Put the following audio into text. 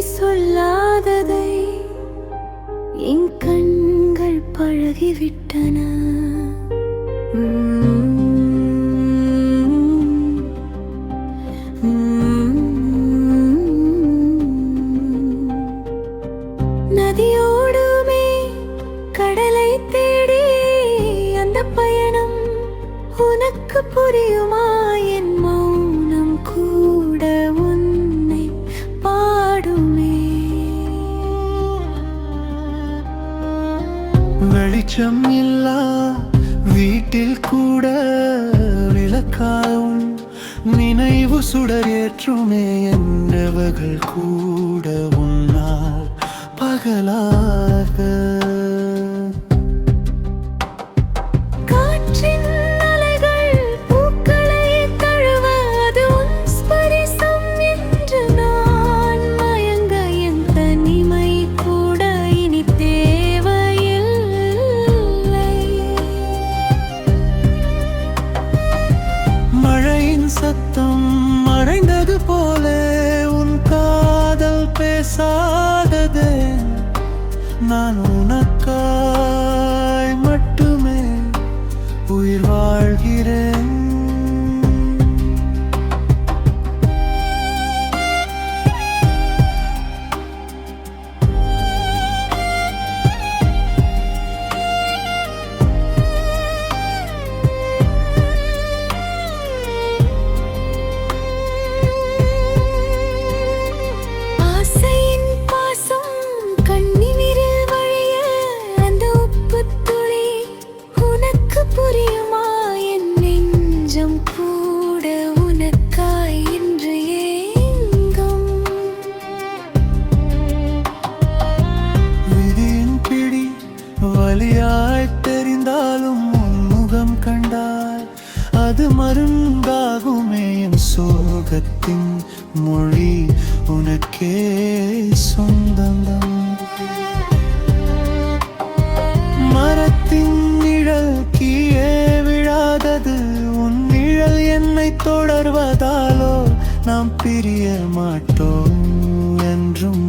சொல்லாததை என் கண்கள் பழகிவிட்டன. நதியோடுமே கடலை தேடி அந்த பயணம் உனக்கு புரியுமா? வெளிச்சம் இல்லா வீட்டில் கூட விளக்காவும் நினைவு சுடர் ஏற்றுமே என்றவர்கள் கூட உன்னால் பகலாக சத்தம் அடைந்தது போல உன் காதல் பேசாததே. நான் உனக்காய் மட்டுமே உயிர் அது மருந்தாகுமே என் சோகத்தின் மொழி. உனக்கே சொந்தம் மரத்தின் நிழல் கீழே விழாதது உன் நிழல் என்னை தொடர்வதாலோ நாம் பிரிய மாட்டோம் என்றும்